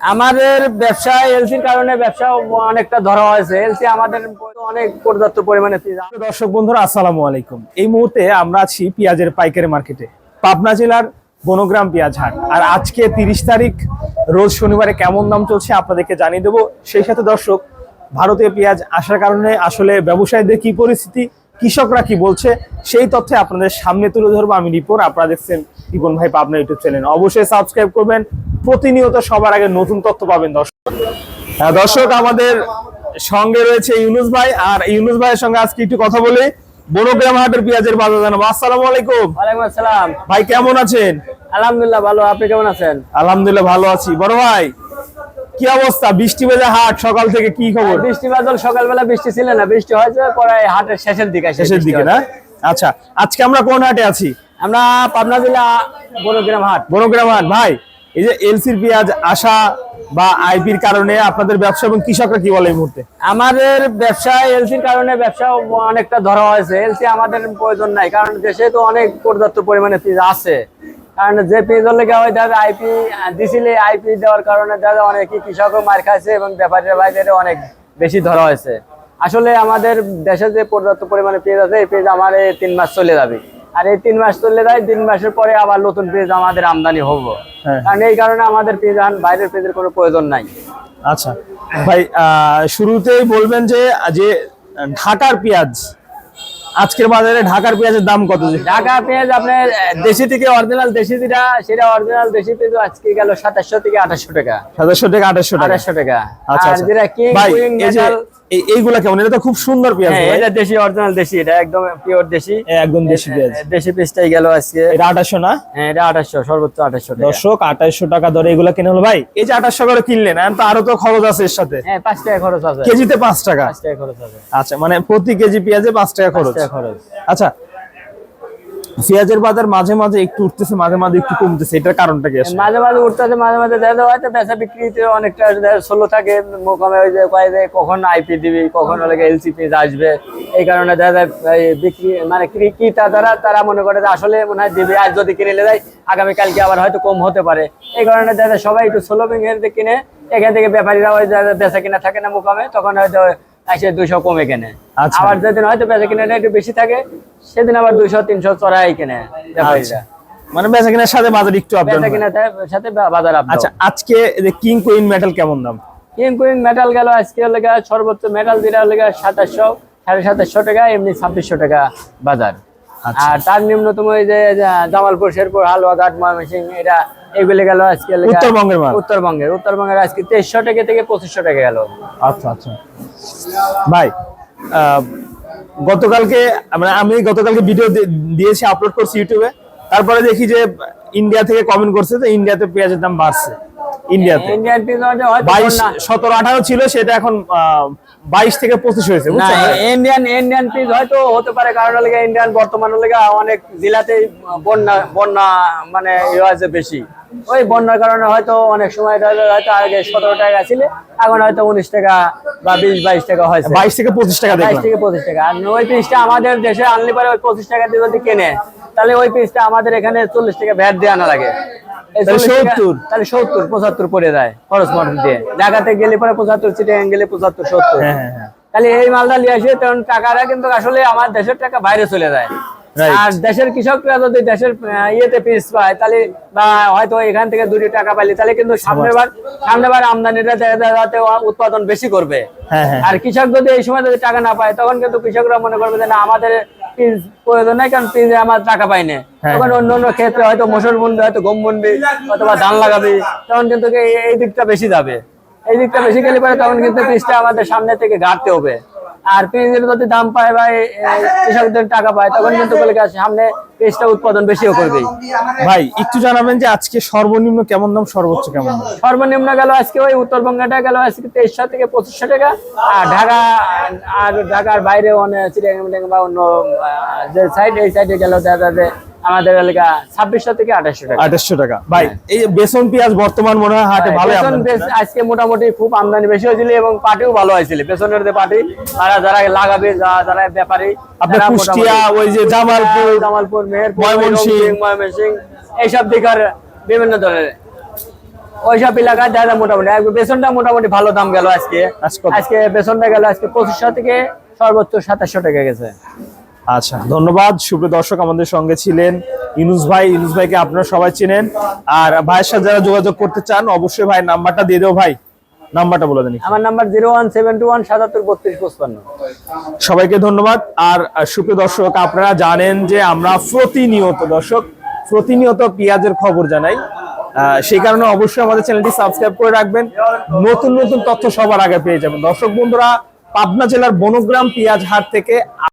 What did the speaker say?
আমাদের ব্যবসা এলসির কারণে ব্যবসা অনেকটা ধরা হয়েছে। এলসি আমাদের অনেক পর্যাপ্ত পরিমাণে দর্শক বন্ধুরা, আসসালামু আলাইকুম। এই মুহূর্তে আমরা আছি পেঁয়াজের পাইকারি মার্কেটে, পাবনা জেলার বনগ্রাম পেঁয়াজ হাট। আর আজকে তিরিশ তারিখ, রোজ শনিবারে কেমন দাম চলছে আপনাদেরকে জানিয়ে দেবো। সেই সাথে দর্শক ভারতীয় পেঁয়াজ আসার কারণে আসলে ব্যবসায়ীদের কি পরিস্থিতি, কৃষকরা কি বলছে, সেই তথ্যে আপনাদের সামনে তুলে ধরবো। আমি রিপন, আপনারা দেখছেন রিপন ভাই পাবনা ইউটিউব চ্যানেল অবশ্যই সাবস্ক্রাইব করবেন প্রতিনিয়ত সবার আগে নতুন তথ্য পাবেন দর্শক। হ্যাঁ, দর্শক আমাদের সঙ্গে রয়েছে ইউনুস ভাই আর ইউনুস ভাইয়ের সঙ্গে আজকে একটু কথা বলি। বড়গ্রাম হাটের পেঁয়াজের বাজার জানাব। আসসালামু আলাইকুম। ওয়ালাইকুম আসসালাম। ভাই কেমন আছেন? আলহামদুলিল্লাহ ভালো। আপনি কেমন আছেন? আলহামদুলিল্লাহ ভালো আছি। বড় ভাই কি অবস্থা? বৃষ্টি ভেজা হাট সকাল থেকে কি খবর? বৃষ্টি বাদল সকালবেলা বৃষ্টি ছিল না বৃষ্টি হয়েছে পরে হাটের শেষের দিকে শেষের দিকে না? আচ্ছা আজকে আমরা কোন হাটে আছি? আমরা পাবনা জেলা বড়গ্রাম হাট। বনগ্রাম হাট। ভাই এই যে এলসির পেঁয়াজ আসা বা আইপির কারণে আপনাদের ব্যবসা এবং কৃষকরা কি বলে এই মুহূর্তে? আমাদের ব্যবসা, এলসির কারণে ব্যবসা অনেকটা ধরা হয়েছে। এলসি আমাদের প্রয়োজন নাই, কারণ দেশে তো অনেক পর্যাপ্ত পরিমাণে পেঁয়াজ আছে। কারণ যে পেঁয়াজের লেগে হয় আইপি দিছিলে আইপি দেওয়ার কারণে দাদা অনেকই কৃষকও মার খাইছে এবং ব্যাপারীর বাইরে অনেক বেশি ধরা হয়েছে। আসলে আমাদের দেশে যে পর্যাপ্ত পরিমাণে পেঁয়াজ আছে, এই পেঁয়াজ আমার তিন মাস চলে যাবে। আর এই তিন মাস চলে যায় তিন মাসের পরে আবার নতুন পেঁয়াজ আমাদের আমদানি হব। হ্যাঁ। কারণ এই কারণে আমাদের আন- বাইরের পেঁয়াজের কোনো প্রয়োজন নাই। আচ্ছা। ভাই শুরুতেই বলবেন যে যে ঢাকার পেঁয়াজ আজকের বাজারে ঢাকার পেঁয়াজের দাম কত? ঢাকা পেঁয়াজ আপনার দেশি থেকে অরিজিনাল দেশি যেটা সেটা অরিজিনাল দেশি পেঁয়াজ আজকে গেল সাতাশশো থেকে আঠাশশো টাকা। সাতাশশো থেকে আঠাশশো টাকা। আঠাশশো টাকা। আচ্ছা আচ্ছা। যেটা কিং এইগুলা কেমন? এটা তো খুব সুন্দর পেঁয়াজ হ্যাঁ এটা দেশি অরিজিনাল দেশি এটা একদম পিওর দেশি। একদম দেশি পেঁয়াজ। দেশি পেঁয়াজটাই গেল আজকে। এটা আঠাশশো না? হ্যাঁ এটা আঠাশশো সর্বোচ্চ আঠাশশো টাকা। দর্শক আঠাশশো টাকা ধরে এগুলা কিনে হলো ভাই। এই যে আঠাশশো করে কিনলেন এখন তো আরও তো খরচ আছে এর সাথে। হ্যাঁ পাঁচ টাকা খরচ আছে। কেজিতে পাঁচ টাকা? পাঁচ টাকা খরচ আছে। আচ্ছা মানে প্রতি কেজি পেঁয়াজে পাঁচ টাকা খরচ। টাকা খরচ। আচ্ছা পেঁয়াজের বাজার মাঝে মাঝে একটু উঠতেছে, মাঝে মাঝে একটু কমতেছে, এটার কারণটা কি মাঝে মাঝে উঠতেছে, মাঝে মাঝে দেখা হয়তো বেচা বিক্রিতে অনেকটা ষোলো থাকে মোকামে ওই যে কয় যে কখন আইপি দিবি, কখন হলে এলসি পেজ আসবে, এই কারণে দেখা যায় বিক্রি মানে ক্রি- ক্রেতা যারা তারা মনে করে যে আসলে মনে হয় দিবে আজ যদি কিনে যায়, আগামী কালকে আবার হয়তো কম হতে পারে। এই কারণে দেখা যায় সবাই একটু ষোলো বিঘের কিনে, এখান থেকে ব্যাপারীরা ওই বেচা কিনা থাকে না মোকামে, তখন হয়তো এসে কমে কেনে। আচ্ছা। আবার যেদিন হয়তো বেচা একটু বেশি থাকে সেদিন আবার তিনশো চড়াই কেনে ব্যাপারীরা। মানে বেচা কেনার সাথে বাজার একটু আপ বেচা কিনাটার সাথে বাজার আপ আচ্ছা আজকে কিং কুইন মেটাল কেমন দাম? কিং কুইন মেটাল গেল আজকে লেগা সর্বোচ্চ মেটাল যেটা লেগা সাতাশশো সাড়ে সাতাশশো টাকা এমনি ছাব্বিশশো টাকা বাজার। আচ্ছা। আর তার নিম্নতম ওই যে জামালপুর শেরপুর হালুয়া হালুয়াঘাট ময়মনসিং এটা এগুলি গেল আজকে উত্তরবঙ্গের মাল। উত্তরবঙ্গের উত্তরবঙ্গের আজকে তেইশশো টাকা থেকে পঁচিশশো টাকা গেল। আচ্ছা আচ্ছা। ভাই গতকালকে মানে আমি গতকালকে ভিডিও দিয়েছি আপলোড করছি ইউটিউবে তারপরে দেখি যে ইন্ডিয়া থেকে কমেন্ট করছে যে ইন্ডিয়াতে পেঁয়াজের দাম বাড়ছে। ইন্ডিয়াতে ইন্ডিয়ান পিস বাইশ বন্যা- সতেরো আঠারো ছিল সেটা এখন বাইশ থেকে পঁচিশ হয়েছে না বুঝছেন? ভাই? ইন্ডিয়ান ইন্ডিয়ান পিস হয়তো হতে পারে কারণ লেগে ইন্ডিয়ান বর্তমান লেগে অনেক জেলাতেই বন্যা বন্যা মানে ইয়ে আছে বেশি। ওই বন্যার কারণে হয়তো অনেক সময় হয়তো আগে সতেরো টাকা ছিল এখন হয়তো উনিশ টাকা বা বিশ বাইশ টাকা হয়েছে। বাইশ থেকে পঁচিশ টাকা বাইশ থেকে পঁচিশ টাকা। আর ওই পিসটা আমাদের দেশে আনলে পরে ওই পঁচিশ টাকা দিয়ে যদি কেনে তাহলে ওই পিসটা আমাদের এখানে চল্লিশ টাকা ভ্যাট দিয়ে আনা লাগে। তাহলে 40 টাকা- 70 তাহলে সত্তর পঁচাত্তর পড়ে যায় খরচ মরচ দিয়ে। জায়গাতে গেলে পরে পঁচাত্তর সিটে গেলে পঁচাত্তর সত্তর। হ্যাঁ হ্যাঁ হ্যাঁ। তাহলে এই মালটা নিয়ে আসে তখন টাকাটা কিন্তু আসলে আমার দেশের টাকা বাইরে চলে যায়. আর দেশের কৃষকরা যদি দেশের ইয়েতে পিস পায় তাহলে বা হয়তো এখান থেকে দুটি টাকা পাইলে তাহলে কিন্তু সামনের বার সামনের বার আমদানিটা যাতে উৎপাদন বেশি করবে। হ্যাঁ হ্যাঁ আর কৃষক যদি এই সময় যদি টাকা না পায় তখন কিন্তু কৃষকরা মনে করবে যে না আমাদের পিস প্রয়োজন নাই কারণ পিসে আমার টাকা পাই না। হ্যাঁ, তখন অন্য অন্য ক্ষেত্রে হয়তো মসুর বুনবে হয়তো গম বুনবে অথবা ধান লাগাবে তখন কিন্তু এই এই দিকটা বেশি যাবে। এই দিকটা বেশি গেলে পরে তখন কিন্তু পিসটা আমাদের সামনে থেকে ঘাটতে হবে। আর পেঁয়াজের যদি দাম পায় ভাই কৃষকদের টাকা পায় তখন কিন্তু সামনে পেঁয়াজটা উৎপাদন বেশিও করবে ভাই একটু জানাবেন যে আজকে সর্বনিম্ন কেমন দাম সর্বোচ্চ কেমন সর্বনিম্ন গেল আজকে ওই উত্তরবঙ্গটা গেল আজকে তেইশশো থেকে পঁচিশশো টাকা আর ঢাকা আর ঢাকার বাইরে অনেক চিড়িয়া বা অন্য যে সাইড এই সাইডে গেল দেখা যায় আমাদের এলাকা ছাব্বিশশো থেকে আঠাশশো টাকা। আঠাশশো টাকা। ভাই এই বেসন পেঁয়াজ বর্তমান মনে হয় হাটে ভালো বেসন আজকে মোটামুটি খুব আমদানি বেশি হয়েছিল এবং পাটিও ভালো হয়েছিল। বেসনের যে পাটি তারা যারা লাগাবে যারা ব্যাপারী আপনার কুষ্টিয়া ওই যে জামালপুর জামালপুর মেহেরপুর ময়মনসিংহ। ময়মনসিংহ ময়মনসিংহ এইসব দিকের বিভিন্ন ধরনের। ওইসব এলাকায় দেখা মোটামুটি। বেসনটা মোটামুটি ভালো দাম গেল আজকে? আজকে বেসনটা গেল আজকে পঁচিশশো থেকে সর্বোচ্চ সাতাশশো টাকা গেছে। আচ্ছা ধন্যবাদ। সুপ্রিয় দর্শক আমাদের সঙ্গে ছিলেন ইনুস ভাই। ইনুস ভাইকে আপনারা সবাই চিনেন। আর ভাইয়ের সাথে যারা যোগাযোগ করতে চান অবশ্যই ভাই নাম্বারটা দিয়ে দেবো ভাই। নাম্বারটা বলে দেন আমার number zero one seven two one সাতাত্তর বত্রিশ পঁচপান্ন। সবাইকে ধন্যবাদ। আর সুপ্রিয় দর্শক আপনারা জানেন যে আমরা প্রতিনিয়ত দর্শক প্রতিনিয়ত পেঁয়াজের খবর জানাই। আহ, সেই কারণে অবশ্যই আমাদের চ্যানেলটি সাবস্ক্রাইব করে রাখবেন। নতুন নতুন তথ্য সবার আগে পেয়ে যাবেন। দর্শক বন্ধুরা পাবনা জেলার বনগ্রাম পেঁয়াজ হাট থেকে